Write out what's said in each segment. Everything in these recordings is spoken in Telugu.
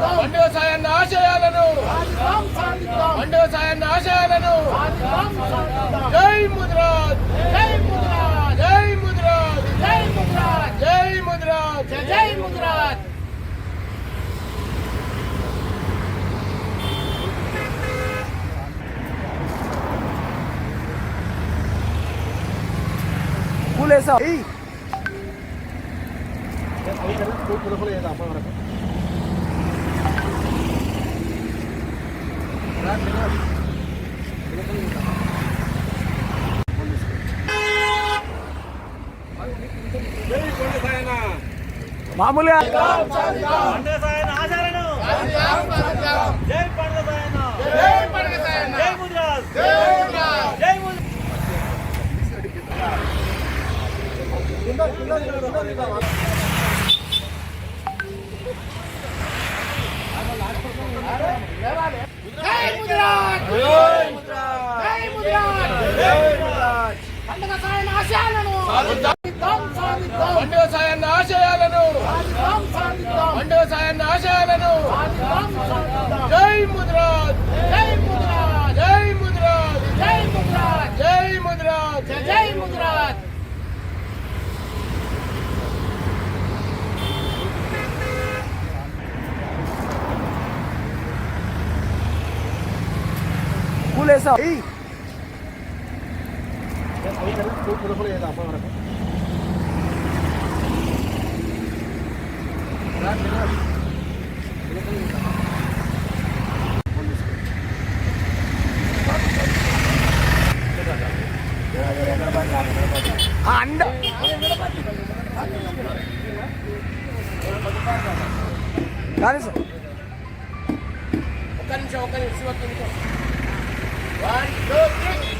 సాధిద్దాం. పండుగ సాయన్న ఆశయాలను. సాధిద్దాం సాధిద్దాం. పండుగ సాయన్న ఆశయాలను. జై ముద్రాజ్. జై ముద్రాజ్. జై ముద్రాజ్. జై ముద్రాజ్. జై ముద్రాజ్. జై జై ముద్రాజ్ పూలేసా మామూలుగా పండుగ సాయన ఆచారను జై పండుగ సాయన జై పండుగ సాయన్న జై ముద్రాజ్ జై ముద్రాజ్ జై మామూలుగా జై ముద్రాజ్ జై ముద్రాజ్ జై ముద్రాజ్ పండుగ సాయన ఆశయాలను సాధిద్దాం సాధిద్దాం పండుగ సాయన్న ఆశయాలను సాధిద్దాం సాధిద్దాం పండుగ సాయన్న ఆశయాలను సాధిద్దాం సాధిద్దాం జై ముద్రాజ్ జై ముద్రాజ్ జై ముద్రాజ్ జై ముద్రాజ్ జై ముద్రాజ్ జై జై ముద్రాజ్ పూలేసా అండ కానీ సార్ ఒక్క నిమిషం ఒక్క నిమిషం ఒక్క నిమిషం వన్ టూ త్రీ జై పండుగ సాయన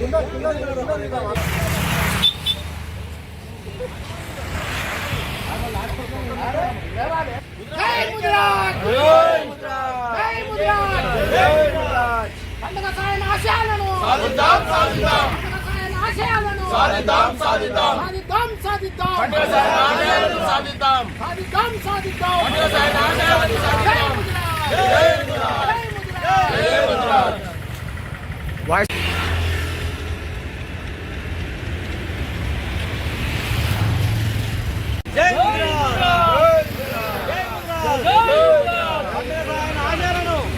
సాధిద్దాం సాధిద్దాం పండుగ సాయన ఆశయాలను సాధిద్దాం సాధిద్దాం సాధిద్దాం సాధిద్దాం పండుగ సాయన ఆశయాలను సాధిద్దాం సాధిద్దాం సాధిద్దాం పండుగ సాయన ఆశయాలను జై సాధిద్దాం ముద్రాజ్ జై ముద్రాజ్ జై ముద్రాజ్ జై ముద్రాజ్ వాయిస్ జై ముద్రాజ్ జై ముద్రాజ్ పండుగ సాయన ఆచారను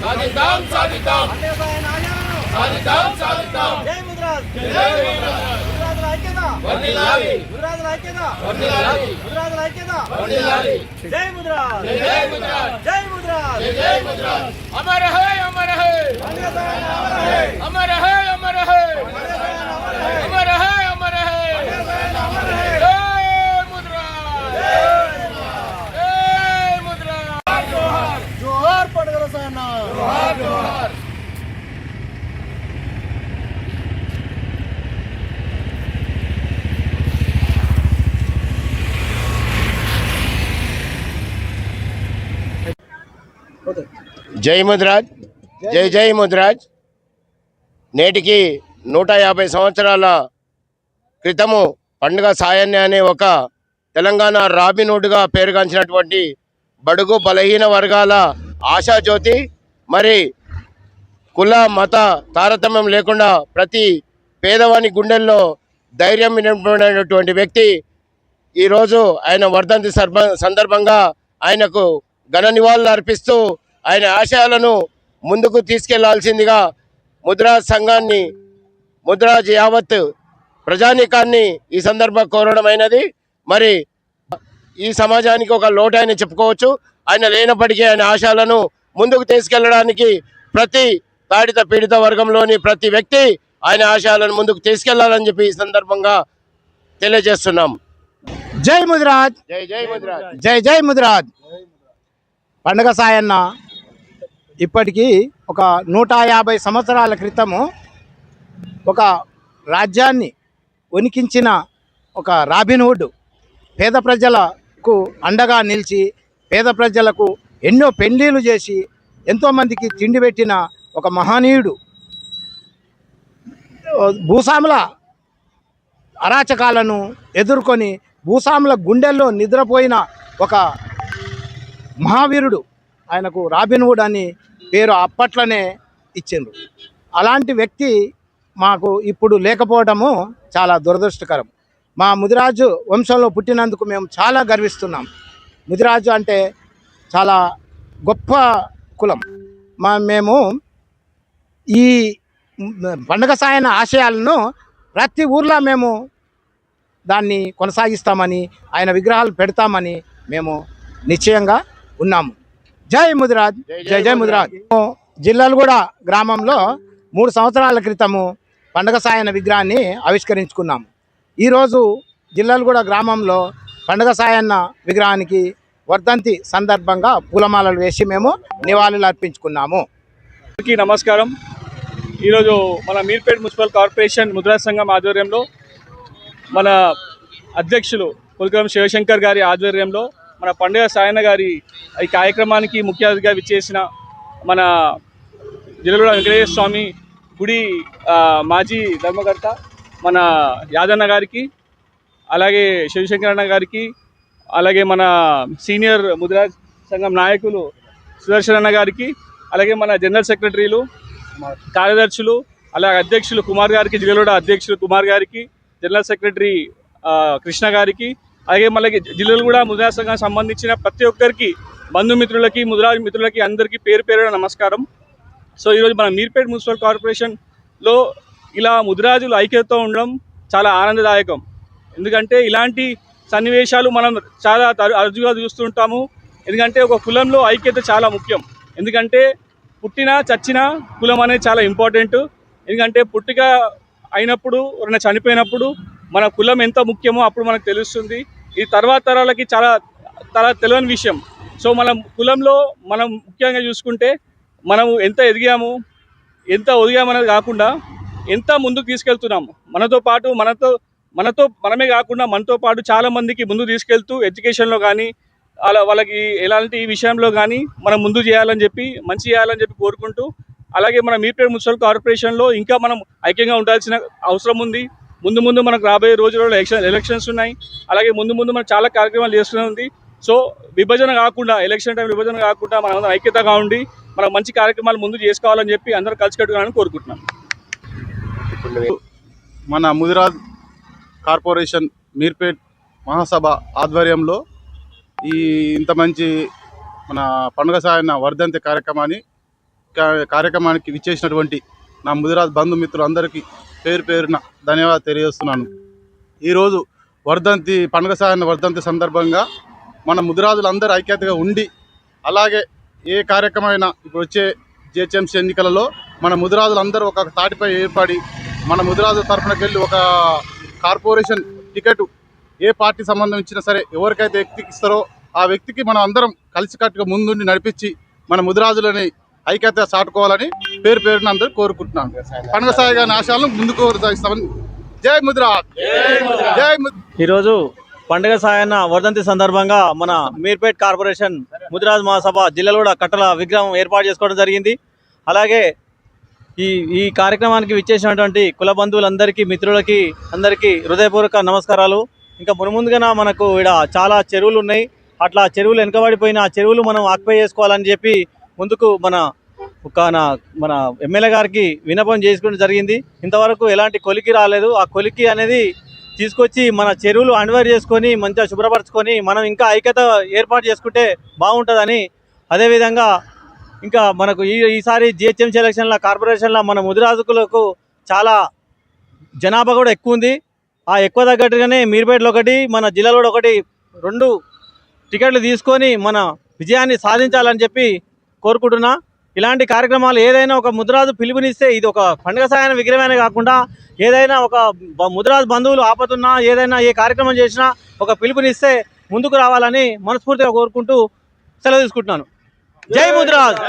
సాధిద్దాం సాధిద్దాం సాధిద్దాం సాధిద్దాం జై ముద్రాజ్ జై ముద్రాజ్ ముద్రాజ్ ఐక్యత వర్ధిల్లాలి ముద్రాజ్ ఐక్యత వర్ధిల్లాలి ముద్రాజ్ ఐక్యత వర్ధిల్లాలి జై ముద్రాజ్ జై ముద్రాజ్ జై ముద్రాజ్ జై ముద్రాజ్ అమర హై అమర హై అమర హై అమర హై అమర హై అమర హై జై ముద్రాజ్. జై జై ముద్రాజ్. నేటికి నూట యాభై సంవత్సరాల క్రితము పండుగ సాయన్య అనే ఒక తెలంగాణ రాబినోడ్గా పేరుగాంచినటువంటి బడుగు బలహీన వర్గాల ఆశాజ్యోతి మరి కుల మత తారతమ్యం లేకుండా ప్రతి పేదవాని గుండెల్లో ధైర్యం నింపినటువంటి వ్యక్తి. ఈరోజు ఆయన వర్ధంతి సందర్భంగా ఆయనకు ఘన నివాళులు అర్పిస్తూ ఆయన ఆశయాలను ముందుకు తీసుకెళ్ళాల్సిందిగా ముద్రా సంఘాన్ని ముద్రాజ్ యావత్ ప్రజానీకాన్ని ఈ సందర్భం కోరడమైనది మరి ఈ సమాజానికి ఒక లోటు ఆయన చెప్పుకోవచ్చు. ఆయన లేనప్పటికీ ఆయన ఆశయాలను ముందుకు తీసుకెళ్ళడానికి ప్రతి తాడిత పీడిత వర్గంలోని ప్రతి వ్యక్తి ఆయన ఆశయాలను ముందుకు తీసుకెళ్ళాలని చెప్పి ఈ సందర్భంగా తెలియజేస్తున్నాం. జై ముదిరాజ్. జై జై ముదిరాజ్. జై జై ముదిరాజ్. పండగ సాయన్న ఇప్పటికీ ఒక నూట యాభై సంవత్సరాల క్రితము ఒక రాజ్యాన్ని వణికించిన ఒక రాబిన్వుడ్ పేద కు అండగా నిలిచి పేద ప్రజలకు ఎన్నో పెళ్ళిలు చేసి ఎంతోమందికి తిండి పెట్టిన ఒక మహనీయుడు. భూస్వాముల అరాచకాలను ఎదుర్కొని భూస్వాముల గుండెల్లో నిద్రపోయిన ఒక మహావీరుడు ఆయనకు రాబిన్వుడ్ అని పేరు అప్పట్లోనే ఇచ్చిండ్రు. అలాంటి వ్యక్తి మాకు ఇప్పుడు లేకపోవడము చాలా దురదృష్టకరం. మా ముదిరాజు వంశంలో పుట్టినందుకు మేము చాలా గర్విస్తున్నాం. ముదిరాజు అంటే చాలా గొప్ప కులం. మా మేము ఈ పండగ సాయన ఆశయాలను ప్రతి ఊర్లో మేము దాన్ని కొనసాగిస్తామని ఆయన విగ్రహాలు పెడతామని మేము నిశ్చయంగా ఉన్నాము. జై ముదిరాజ్. జై జై ముదిరాజ్. జిల్లాలగూడ గ్రామంలో మూడు సంవత్సరాల క్రితము పండగ సాయన విగ్రహాన్ని ఆవిష్కరించుకున్నాము. ఈరోజు జిల్లాలగూడ గ్రామంలో పండగ సాయన్న విగ్రహానికి వర్ధంతి సందర్భంగా పూలమాలలు వేసి మేము నివాళులు అర్పించుకున్నాము. అందరికీ నమస్కారం. ఈరోజు మన మీర్పేట్ మున్సిపల్ కార్పొరేషన్ ముద్రా సంఘం ఆధ్వర్యంలో మన అధ్యక్షులు పులకరం శివశంకర్ గారి ఆధ్వర్యంలో మన పండుగ సాయన్న గారి ఈ కార్యక్రమానికి ముఖ్య అతిథిగా విచ్చేసిన మన జిల్లగూడ వెంకటేశ్వర స్వామి గుడి మాజీ ధర్మకర్త మన యాదన్న గారికి అలాగే శివశంకర్ గారికి అలాగే మన సీనియర్ ముద్రా సంఘం నాయకులు సుదర్శన్ అన్న గారికి అలాగే మన జనరల్ సెక్రటరీలు కార్యదర్శులు అలాగే అధ్యక్షులు కుమార్ గారికి జిల్లాలో అధ్యక్షులు కుమార్ గారికి జనరల్ సెక్రటరీ కృష్ణ గారికి అలాగే మళ్ళీ జిల్లాలు కూడా ముద్రా సంఘం సంబంధించిన ప్రతి ఒక్కరికి బంధుమిత్రులకి ముద్రా మిత్రులకి అందరికీ పేరు పేరు నమస్కారం. సో ఈరోజు మన మీర్పేట్ మున్సిపల్ కార్పొరేషన్లో ఇలా ముదిరాజులు ఐక్యతతో ఉండడం చాలా ఆనందదాయకం. ఎందుకంటే ఇలాంటి సన్నివేశాలు మనం చాలా తరు- అరుదుగా చూస్తుంటాము. ఎందుకంటే ఒక కులంలో ఐక్యత చాలా ముఖ్యం. ఎందుకంటే పుట్టినా చచ్చినా కులం అనేది చాలా ఇంపార్టెంట్. ఎందుకంటే పుట్టిక అయినప్పుడు ఎవరైనా చనిపోయినప్పుడు మన కులం ఎంత ముఖ్యమో అప్పుడు మనకు తెలుస్తుంది. ఈ తర్వాత తరాలకి చాలా చాలా తెలియని విషయం. సో మనం కులంలో మనం ముఖ్యంగా చూసుకుంటే మనము ఎంత ఎదిగాము ఎంత ఒదిగామనేది కాకుండా ఎంత ముందుకు తీసుకెళ్తున్నాము? మనతో పాటు మనతో మనతో మనమే కాకుండా మనతో పాటు చాలామందికి ముందు తీసుకెళ్తూ ఎడ్యుకేషన్లో కానీ అలా వాళ్ళకి ఎలాంటి విషయంలో కానీ మనం ముందు చేయాలని చెప్పి మంచి చేయాలని చెప్పి కోరుకుంటూ అలాగే మన మీర్పేట మున్సిపల్ కార్పొరేషన్లో ఇంకా మనం ఐక్యంగా ఉండాల్సిన అవసరం ఉంది. ముందు ముందు మనకు రాబోయే రోజులలో ఎలక్షన్ ఎలక్షన్స్ ఉన్నాయి. అలాగే ముందు ముందు మనం చాలా కార్యక్రమాలు చేస్తూనే ఉంది. సో విభజన కాకుండా ఎలక్షన్ టైం విభజన కాకుండా మనం ఐక్యతగా ఉండి మనం మంచి కార్యక్రమాలు ముందు చేసుకోవాలని చెప్పి అందరూ కలిసికట్టుగా కోరుకుంటున్నాం. మన ముదిరాజ్ కార్పొరేషన్ మీర్పేట్ మహాసభ ఆధ్వర్యంలో ఈ ఇంత మంచి మన పండుగ సాయన వర్ధంతి కార్యక్రమాన్ని కార్యక్రమానికి విచ్చేసినటువంటి నా ముదిరాజ్ బంధుమిత్రులు అందరికీ పేరు పేరున ధన్యవాదాలు తెలియజేస్తున్నాను. ఈరోజు వర్ధంతి పండుగ సాయన వర్ధంతి సందర్భంగా మన ముదిరాజులందరూ ఐక్యతగా ఉండి అలాగే ఏ కార్యక్రమమైనా ఇప్పుడు వచ్చే జిహెచ్ఎంసీ ఎన్నికలలో మన ముదిరాజులందరూ ఒక తాటిపై ఏర్పడి మన ముదిరాజు తరఫునకెళ్ళి ఒక కార్పొరేషన్ టికెట్ ఏ పార్టీ సంబంధం ఇచ్చినా సరే ఎవరికైతే వ్యక్తికి ఇస్తారో ఆ వ్యక్తికి మనం అందరం కలిసికట్టుగా ముందుండి నడిపించి మన ముదిరాజులని ఐక్యత చాటుకోవాలని పేరు పేరున అందరూ కోరుకుంటున్నాను పండుగ సాయి గారి ఆశయాలను ముందుకు కొనసాగిస్తామని జై ముదిరాజ్. జై ఈరోజు పండుగ సాయన్న వర్ధంతి సందర్భంగా మన మీర్పేట్ కార్పొరేషన్ ముదిరాజ్ మహాసభ జిల్లాలో కట్టల విగ్రహం ఏర్పాటు చేసుకోవడం జరిగింది. అలాగే ఈ ఈ కార్యక్రమానికి విచ్చేసినటువంటి కుల బంధువులందరికీ మిత్రులకి అందరికీ హృదయపూర్వక నమస్కారాలు. ఇంకా మునుముందుగా మనకు ఇక్కడ చాలా చెరువులు ఉన్నాయి. అట్లా చెరువులు వెనుకబడిపోయిన ఆ చెరువులు మనం ఆక్యుపై చేసుకోవాలని చెప్పి ముందుకు మన ఒక నా- మన ఎమ్మెల్యే గారికి విన్నపం చేసుకోవడం జరిగింది. ఇంతవరకు ఎలాంటి కొలికి రాలేదు. ఆ కొలికి అనేది తీసుకొచ్చి మన చెరువులు అండవేర్ చేసుకొని మంచిగా శుభ్రపరచుకొని మనం ఇంకా ఐక్యత ఏర్పాటు చేసుకుంటే బాగుంటుందని అదేవిధంగా ఇంకా మనకు ఈ ఈసారి జిహెచ్ఎంసీ ఎలక్షన్ల కార్పొరేషన్ల మన ముదిరాజుకులకు చాలా జనాభా కూడా ఎక్కువ ఉంది. ఆ ఎక్కువ తగ్గట్టుగానే మీర్పేటలో ఒకటి మన జిల్లాలో ఒకటి రెండు టికెట్లు తీసుకొని మన విజయాన్ని సాధించాలని చెప్పి కోరుకుంటున్నా. ఇలాంటి కార్యక్రమాలు ఏదైనా ఒక ముద్రాజు పిలుపునిస్తే ఇది ఒక పండుగ సాయన విగ్రహమైన కాకుండా ఏదైనా ఒక ముద్రాజు బంధువులు ఆపతున్నా ఏదైనా ఏ కార్యక్రమం చేసినా ఒక పిలుపునిస్తే ముందుకు రావాలని మనస్ఫూర్తిగా కోరుకుంటూ సెలవు తీసుకుంటున్నాను. జై ముద్రాజ్.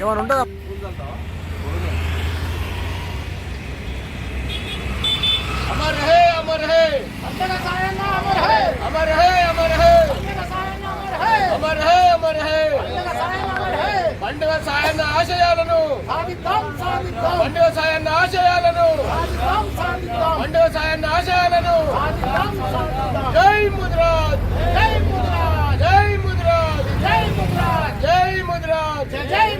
ఏమైనా ఉంటుందా అమర్ హే అమర్ హే. అమర్ హే అమర్ హే. అమర్ హే అమర్ హే. అమర్ హే పండుగ సాయన్న ఆశయాలను. పండుగ సాయన్న ఆశయాలను. పండుగ సాయన్న ఆశయాలను సాధిద్దాం సాధిద్దాం జై ముద్రాజ్ జై ముద్రాజ్ జై ముద్రాజ్ జై ముద్రాజ్ జై ముద్రాజ్ జై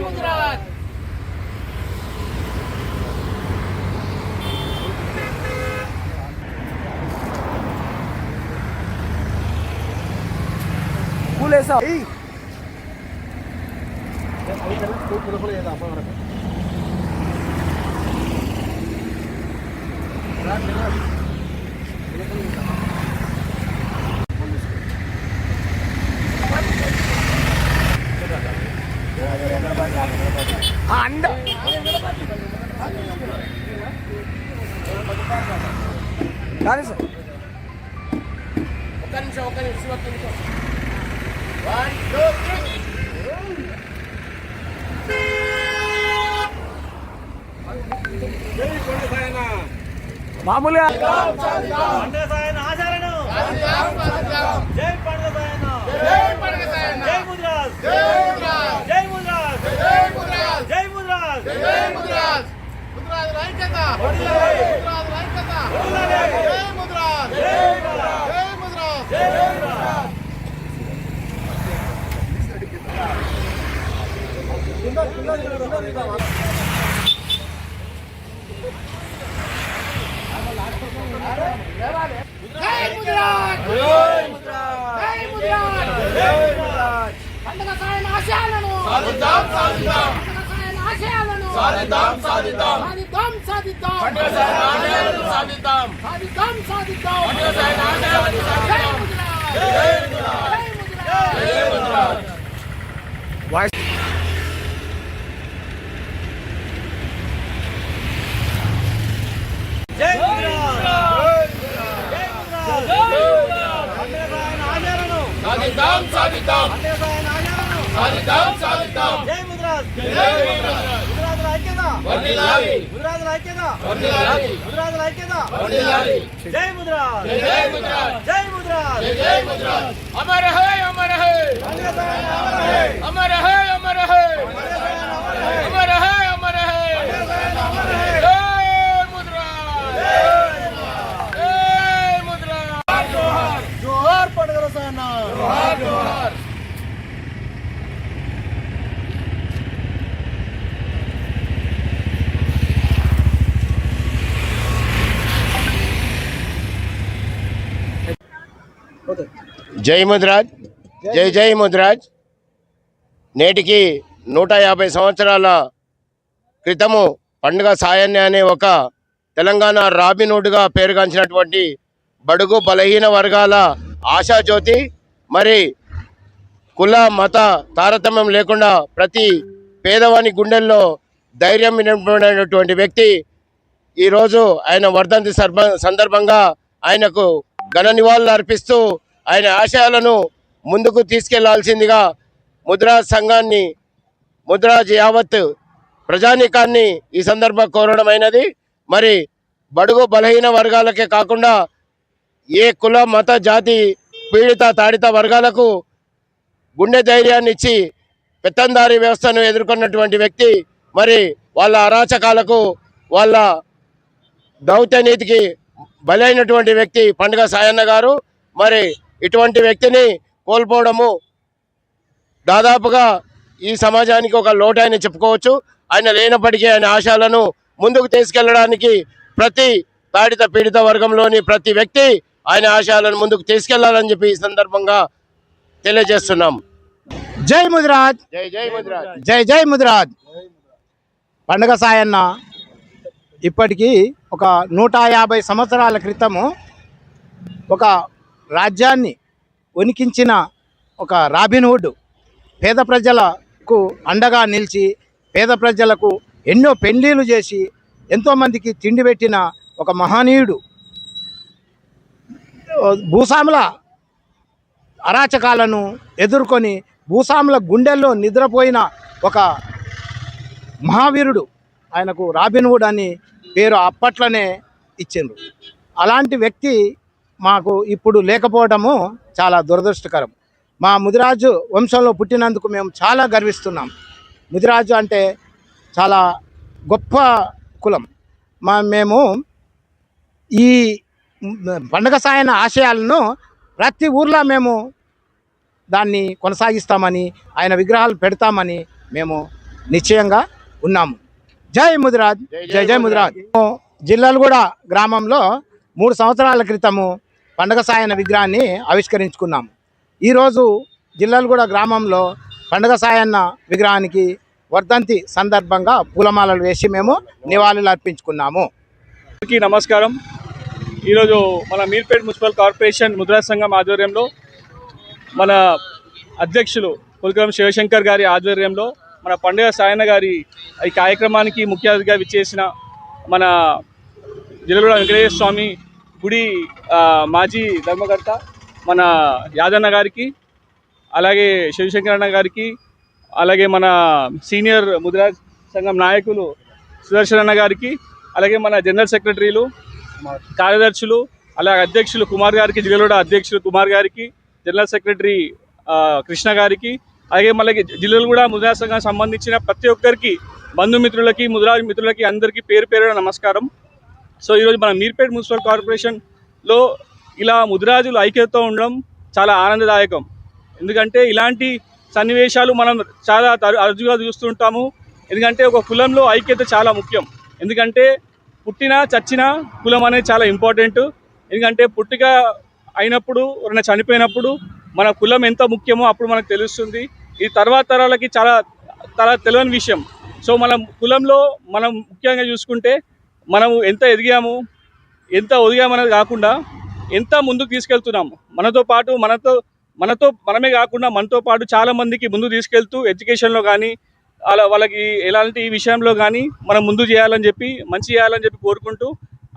ముద్రాజ్ పూలేసా మామూలుగా పండుగ సాయన ఆచార్యను జై పండుగ సాయన జై పండుగ సాయన్న జై ముద్రాజ్ జై ముద్రాజ్ జై ముద్రాజ్ జై జై ముద్రాజ్ ముద్రాజ్ జై ముద్రాజ్ ముద్రాజ్ ఐక్యత ముద్రాజ్ ఐక్యత జై ముద్రాజ్ జై ముద్రాజ్ జై ముద్రాజ్ జై ముద్రాజ్ జై ముద్రాజ్ పండగ సాయన్న ఆశయాలను సాధిద్దాం సాధిద్దాం సాధిద్దాం సాధిద్దాం సాధిద్దాం సాధిద్దాం సాధిద్దాం సాధిద్దాం పండుగ సాయన్న ఆశయాలను జై సాధిద్దాం ముద్రాజ్ జై ముద్రాజ్ జై ముద్రాజ్ వాయిస్ జై ముద్రాజ్ జై ముద్రాజ్ పండుగ సాయన ఆచార్యను సాధిద్దాం సాధిద్దాం సాధిద్దాం సాధిద్దాం జై ముద్రాజ్ జై ముద్రాజ్ ముద్రాజ్ ఐక్యత. వర్ధిల్లాలి. ముద్రాజ్ ఐక్యత. వర్ధిల్లాలి. ముద్రాజ్ ఐక్యత. వర్ధిల్లాలి. జై ముద్రాజ్ జై ముద్రాజ్ జై ముద్రాజ్ అమర హై అమర హై. అమర హై. జై ముద్రాజ్. జై జై ముద్రాజ్. నేటికి నూట యాభై సంవత్సరాల క్రితము పండుగ సాయన్య అనే ఒక తెలంగాణ రాబినూడ్గా పేరుగాంచినటువంటి బడుగు బలహీన వర్గాల ఆశాజ్యోతి మరి కుల మత తారతమ్యం లేకుండా ప్రతి పేదవాని గుండెల్లో ధైర్యం నింపినటువంటి వ్యక్తి ఈరోజు ఆయన వర్ధంతి సందర్భంగా ఆయనకు ఘన నివాళులు అర్పిస్తూ ఆయన ఆశయాలను ముందుకు తీసుకెళ్ళాల్సిందిగా ముద్రాజ్ సంఘాన్ని ముద్రాజ్ యావత్ ప్రజానీకాన్ని ఈ సందర్భం కోరడమైనది మరి బడుగు బలహీన వర్గాలకే కాకుండా ఏ కుల మత జాతి పీడిత తాడిత వర్గాలకు గుండె ధైర్యాన్ని ఇచ్చి పెత్తందారి వ్యవస్థను ఎదుర్కొన్నటువంటి వ్యక్తి మరి వాళ్ళ అరాచకాలకు వాళ్ళ దౌత్యనీతికి బలైనటువంటి వ్యక్తి పండుగ సాయన్న గారు. మరి ఇటువంటి వ్యక్తిని కోల్పోవడము దాదాపుగా ఈ సమాజానికి ఒక లోటని చెప్పుకోవచ్చు. ఆయన లేనప్పటికీ ఆయన ఆశయాలను ముందుకు తీసుకెళ్ళడానికి ప్రతి తాడిత పీడిత వర్గంలోని ప్రతి వ్యక్తి ఆయన ఆశయాలను ముందుకు తీసుకెళ్ళాలని చెప్పి ఈ సందర్భంగా తెలియజేస్తున్నాం. జై ముదిరాజ్. జై జై ముద్రాజ్. జై జై ముదిరాజ్. పండగ సాయన్న ఇప్పటికీ ఒక నూట యాభై సంవత్సరాల క్రితము ఒక రాజ్యాన్ని వణికించిన ఒక రాబిన్హుడ్ పేద ప్రజలకు అండగా నిలిచి పేద ప్రజలకు ఎన్నో పెళ్ళిళ్ళు చేసి ఎంతోమందికి తిండి పెట్టిన ఒక మహనీయుడు భూస్వాముల అరాచకాలను ఎదుర్కొని భూస్వాముల గుండెల్లో నిద్రపోయిన ఒక మహావీరుడు ఆయనకు రాబిన్వుడ్ అని పేరు అప్పట్లోనే ఇచ్చిండ్రు. అలాంటి వ్యక్తి మాకు ఇప్పుడు లేకపోవడము చాలా దురదృష్టకరం. మా ముదిరాజు వంశంలో పుట్టినందుకు మేము చాలా గర్విస్తున్నాం. ముదిరాజు అంటే చాలా గొప్ప కులం. మా మేము ఈ పండగ సాయన ఆశయాలను ప్రతి ఊర్లో మేము దాన్ని కొనసాగిస్తామని ఆయన విగ్రహాలు పెడతామని మేము నిశ్చయంగా ఉన్నాము. జై ముదిరాజ్. జై జై ముదిరాజ్. జిల్లాలగూడ గ్రామంలో మూడు సంవత్సరాల క్రితము పండగ సాయన విగ్రహాన్ని ఆవిష్కరించుకున్నాము. ఈరోజు జిల్లాలగూడ గ్రామంలో పండగ సాయన్న విగ్రహానికి వర్ధంతి సందర్భంగా పూలమాలలు వేసి మేము నివాళులు అర్పించుకున్నాము. అందరికీ నమస్కారం. ఈరోజు మన మీర్పేట్ మున్సిపల్ కార్పొరేషన్ ముద్రా సంఘం ఆధ్వర్యంలో మన అధ్యక్షులు పులకరం శివశంకర్ గారి ఆధ్వర్యంలో మన పండుగ సాయన్న గారి ఈ కార్యక్రమానికి ముఖ్య అతిథిగా విచ్చేసిన మన జిల్లగూడ వెంకటేశ్వర స్వామి గుడి మాజీ ధర్మకర్త మన యాదన్న గారికి అలాగే శివశంకర్ గారికి అలాగే మన సీనియర్ ముద్రా సంఘం నాయకులు సుదర్శన్ అన్న గారికి అలాగే మన జనరల్ సెక్రటరీలు కార్యదర్శులు అలాగే అధ్యక్షులు కుమార్ గారికి జిల్లాలో అధ్యక్షులు కుమార్ గారికి జనరల్ సెక్రటరీ కృష్ణ గారికి అలాగే మళ్ళీ జిల్లాలు కూడా ముద్రా సంఘానికి సంబంధించిన ప్రతి ఒక్కరికి బంధుమిత్రులకి ముద్రా మిత్రులకి అందరికీ పేరు పేరున నమస్కారం. సో ఈరోజు మన మీర్పేట్ మున్సిపల్ కార్పొరేషన్లో ఇలా ముదిరాజులు ఐక్యతతో ఉండడం చాలా ఆనందదాయకం. ఎందుకంటే ఇలాంటి సన్నివేశాలు మనం చాలా తర- అరుదుగా చూస్తుంటాము ఎందుకంటే ఒక కులంలో ఐక్యత చాలా ముఖ్యం. ఎందుకంటే పుట్టిన చచ్చిన కులం అనేది చాలా ఇంపార్టెంట్. ఎందుకంటే పుట్టిక అయినప్పుడు ఎవరైనా చనిపోయినప్పుడు మన కులం ఎంత ముఖ్యమో అప్పుడు మనకు తెలుస్తుంది. ఈ తర్వాత తరాలకి చాలా చాలా తెలియని విషయం. సో మనం కులంలో మనం ముఖ్యంగా చూసుకుంటే మనము ఎంత ఎదిగాము ఎంత ఒదిగామనేది కాకుండా ఎంత ముందుకు తీసుకెళ్తున్నాము. మనతో పాటు మనతో మనతో మనమే కాకుండా మనతో పాటు చాలామందికి ముందు తీసుకెళ్తూ ఎడ్యుకేషన్లో కానీ అలా వాళ్ళకి ఎలాంటి ఈ విషయంలో కానీ మనం ముందు చేయాలని చెప్పి మంచి చేయాలని చెప్పి కోరుకుంటూ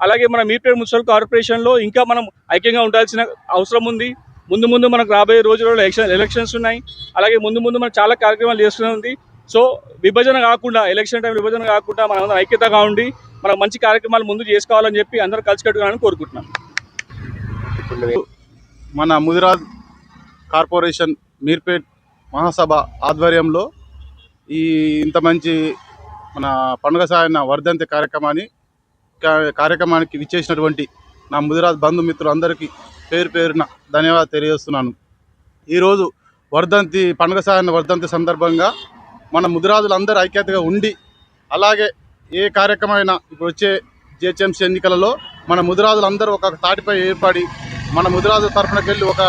అలాగే మన మీర్పేట్ మున్సిపల్ కార్పొరేషన్లో ఇంకా మనం ఐక్యంగా ఉండాల్సిన అవసరం ఉంది. ముందు ముందు మనకు రాబోయే రోజులలో ఎలక్షన్ ఎలక్షన్స్ ఉన్నాయి. అలాగే ముందు ముందు మనం చాలా కార్యక్రమాలు చేస్తూనే ఉంది. సో విభజన కాకుండా ఎలక్షన్ టైం విభజన కాకుండా మనం ఐక్యతగా ఉండి మనం మంచి కార్యక్రమాలు ముందు చేసుకోవాలని చెప్పి అందరూ కలిసికట్టుగా కోరుకుంటున్నాను మన ముదిరాజ్ కార్పొరేషన్ మీర్పేట్ మహాసభ ఆధ్వర్యంలో ఈ ఇంత మంచి మన పండుగ సాయన వర్ధంతి కార్యక్రమాన్ని కార్యక్రమానికి విచ్చేసినటువంటి నా ముదిరాజ్ బంధుమిత్రులందరికీ పేరు పేరున ధన్యవాదాలు తెలియజేస్తున్నాను. ఈరోజు వర్ధంతి పండుగ సాయన వర్ధంతి సందర్భంగా మన ముదిరాజులందరూ ఐక్యతగా ఉండి అలాగే ఏ కార్యక్రమమైనా ఇప్పుడు వచ్చే జిహెచ్ఎంసీ ఎన్నికలలో మన ముదిరాజులందరూ ఒక తాటిపై ఏర్పడి మన ముదిరాజు తరఫునకి వెళ్ళి ఒక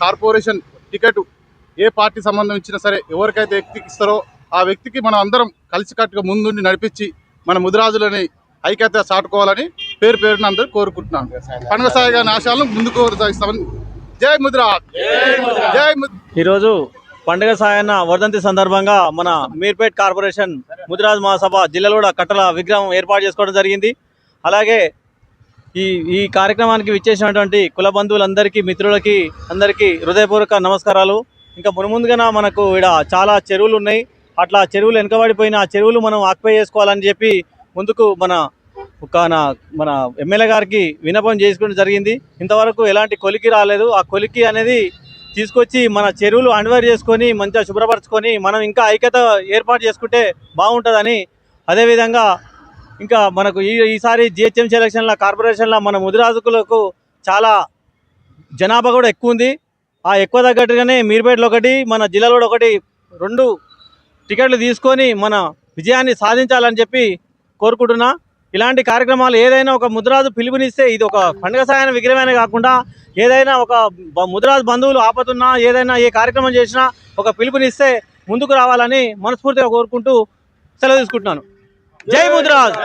కార్పొరేషన్ టికెట్ ఏ పార్టీ సంబంధం ఇచ్చినా సరే ఎవరికైతే వ్యక్తికి ఇస్తారో ఆ వ్యక్తికి మనం అందరం కలిసికట్టుగా ముందుండి నడిపించి మన ముదిరాజులని ఐక్యత చాటుకోవాలని పేరు పేరున అందరూ కోరుకుంటున్నాను పండుగ సాయి గారి ఆశయాలను ముందుకు కొనసాగిస్తామని జై ముదిరాజ్. జై ముద్ర ఈరోజు పండుగ సాయన్న వర్ధంతి సందర్భంగా మన మీర్పేట్ కార్పొరేషన్ ముదిరాజ్ మహాసభ జిల్లాలో కూడా కట్టల విగ్రహం ఏర్పాటు చేసుకోవడం జరిగింది. అలాగే ఈ ఈ కార్యక్రమానికి విచ్చేసినటువంటి కుల బంధువులందరికీ మిత్రులకి అందరికీ హృదయపూర్వక నమస్కారాలు. ఇంకా మునుముందుగా మనకు ఇక్కడ చాలా చెరువులు ఉన్నాయి అట్లా చెరువులు వెనుకబడిపోయిన ఆ చెరువులు మనం ఆక్యుపై చేసుకోవాలని చెప్పి ముందుకు మన ఒక నా- మన ఎమ్మెల్యే గారికి విన్నపం చేసుకోవడం జరిగింది. ఇంతవరకు ఎలాంటి కొలికి రాలేదు. ఆ కొలికి అనేది తీసుకొచ్చి మన చెరువులు అన్వైర్ చేసుకొని మంచిగా శుభ్రపరచుకొని మనం ఇంకా ఐక్యత ఏర్పాటు చేసుకుంటే బాగుంటుందని. అదేవిధంగా ఇంకా మనకు ఈ ఈసారి జిహెచ్ఎంసీ ఎలక్షన్ల కార్పొరేషన్ల మన ముదిరాజుకులకు చాలా జనాభా కూడా ఎక్కువ ఉంది. ఆ ఎక్కువ తగ్గట్టుగానే మీర్పేటలో ఒకటి మన జిల్లాలో ఒకటి రెండు టికెట్లు తీసుకొని మన విజయాన్ని సాధించాలని చెప్పి కోరుకుంటున్నా. ఇలాంటి కార్యక్రమాలు ఏదైనా ఒక ముద్రాజు పిలుపునిస్తే ఇది ఒక పండుగ సాయన విగ్రహమైన కాకుండా ఏదైనా ఒక ముద్రాజు బంధువులు ఆపతున్నా ఏదైనా ఏ కార్యక్రమం చేసినా ఒక పిలుపునిస్తే ముందుకు రావాలని మనస్ఫూర్తిగా కోరుకుంటూ సెలవు తీసుకుంటున్నాను. జై ముద్రాజ్!